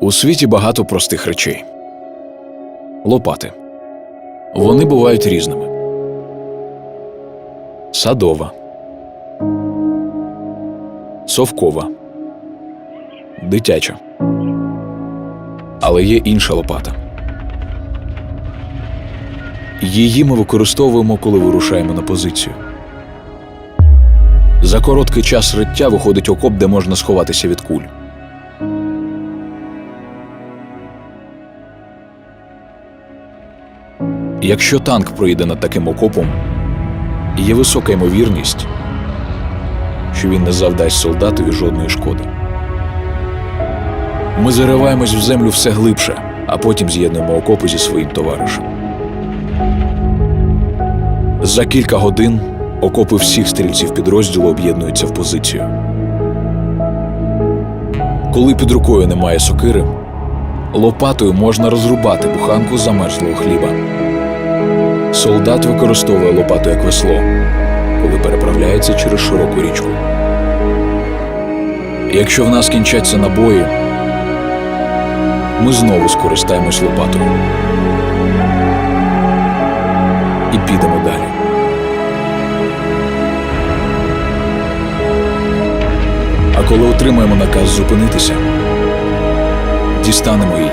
У світі багато простих речей. Лопати. Вони бувають різними. Садова. Совкова. Дитяча. Але є інша лопата. Її ми використовуємо, коли вирушаємо на позицію. За короткий час риття виходить окоп, де можна сховатися від куль. Якщо танк проїде над таким окопом, є висока ймовірність, що він не завдасть солдатові жодної шкоди. Ми зариваємось в землю все глибше, а потім з'єднуємо окопи зі своїм товаришем. За кілька годин окопи всіх стрільців підрозділу об'єднуються в позицію. Коли під рукою немає сокири, лопатою можна розрубати буханку замерзлого хліба. Солдат використовує лопату як весло, коли переправляється через широку річку. Якщо в нас кінчаться набої, ми знову скористаємось лопатою і підемо далі. А коли отримаємо наказ зупинитися, дістанемо її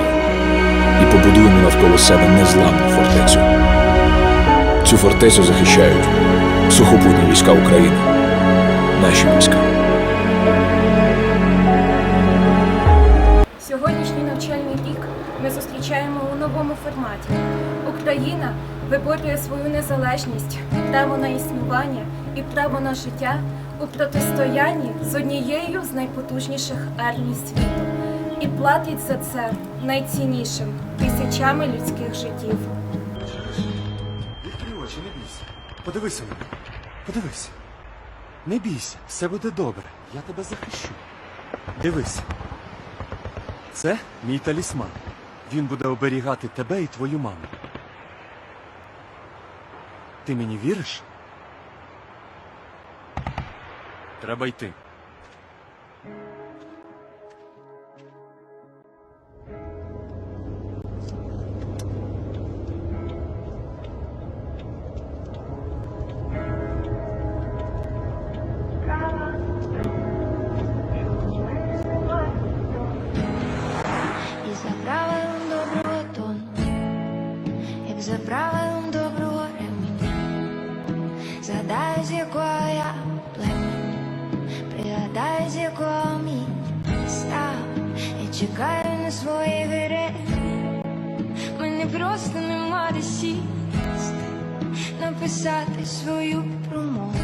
і побудуємо навколо себе незламну фортецю. Цю фортецю захищають сухопутні війська України, наші війська. Сьогоднішній навчальний рік ми зустрічаємо у новому форматі. Україна виборює свою незалежність, право на існування і право на життя у протистоянні з однією з найпотужніших армій світу і платить за це найціннішим тисячами людських життів. Подивися на мене. Подивись. Не бійся, все буде добре. Я тебе захищу. Дивись. Це мій талісман. Він буде оберігати тебе і твою маму. Ти мені віриш? Треба йти. Правилом доброго ремня, згадаю, з якого я племені, пригадаю, з якого мій став, і чекаю на свої гири. Мені просто нема де сісти, написати свою промову.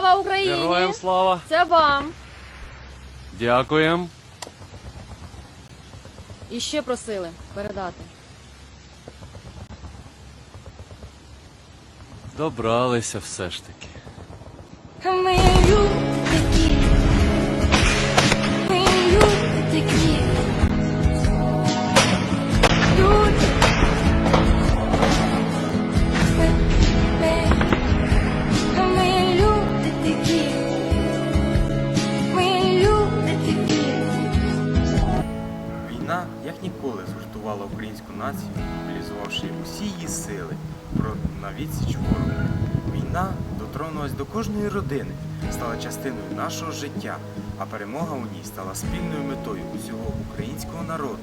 Слава Україні! героям слава! Це вам! Дякуємо. І ще просили передати. Добралися все ж таки. Ми націю, мобілізувавши усі її сили на відсіч ворогу. Війна дотронулась до кожної родини, стала частиною нашого життя, а перемога у ній стала спільною метою усього українського народу.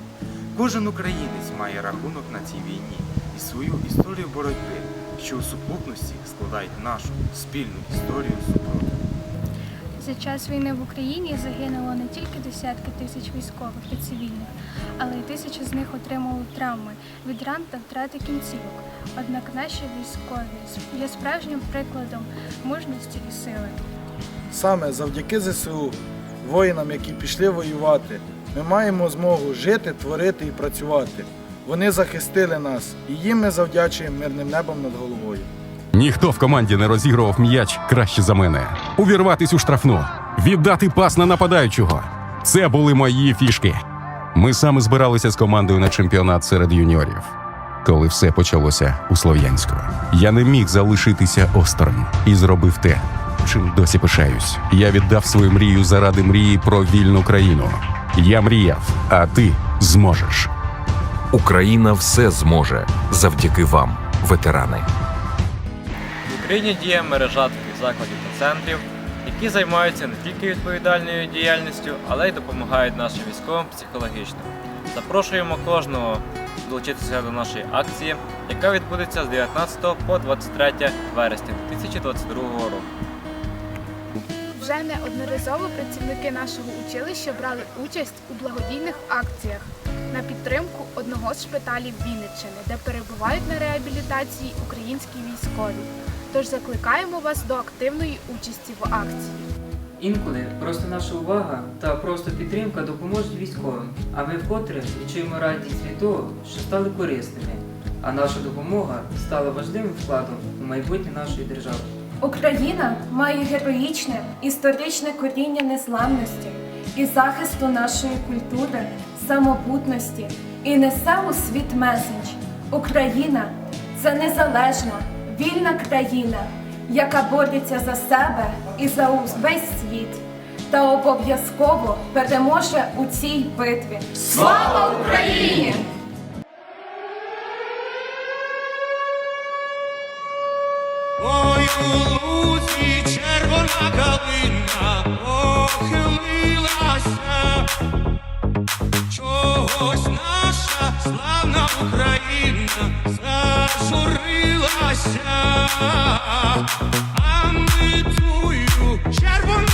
Кожен українець має рахунок на цій війні і свою історію боротьби, що у сукупності складають нашу спільну історію супротиву. За час війни в Україні загинуло не тільки десятки тисяч військових і цивільних, але й тисячі з них отримали травми від ран та втрати кінцівок. Однак наші військові є справжнім прикладом мужності і сили. Саме завдяки ЗСУ, воїнам, які пішли воювати, ми маємо змогу жити, творити і працювати. Вони захистили нас, і їм ми завдячуємо мирним небом над головою. Ніхто в команді не розігрував м'яч краще за мене. Увірватись у штрафну, віддати пас на нападаючого. Це були мої фішки. Ми саме збиралися з командою на чемпіонат серед юніорів. Коли все почалося у Слов'янську, я не міг залишитися осторонь і зробив те, чим досі пишаюсь. Я віддав свою мрію заради мрії про вільну країну. Я мріяв, а ти зможеш. Україна все зможе завдяки вам, ветерани. В Україні діє мережа закладів та центрів, які займаються не тільки відповідальною діяльністю, але й допомагають нашим військовим психологічно. Запрошуємо кожного долучитися до нашої акції, яка відбудеться з 19 по 23 вересня 2022 року. Вже неодноразово працівники нашого училища брали участь у благодійних акціях на підтримку одного з шпиталів Вінниччини, де перебувають на реабілітації українські військові. Тож закликаємо вас до активної участі в акції. Інколи просто наша увага та просто підтримка допоможуть військовим, а ми вкотре відчуємо радість від того, що стали корисними, а наша допомога стала важливим вкладом у майбутнє нашої держави. Україна має героїчне історичне коріння незламності і захисту нашої культури, самобутності і несе у світ месендж. Україна це незалежна, вільна країна, яка бореться за себе і за увесь світ. Та обов'язково переможе у цій битві. Слава Україні! Ой, у червона калина похилилася, чогось наша славна Україна зажурилася, а ми тую червону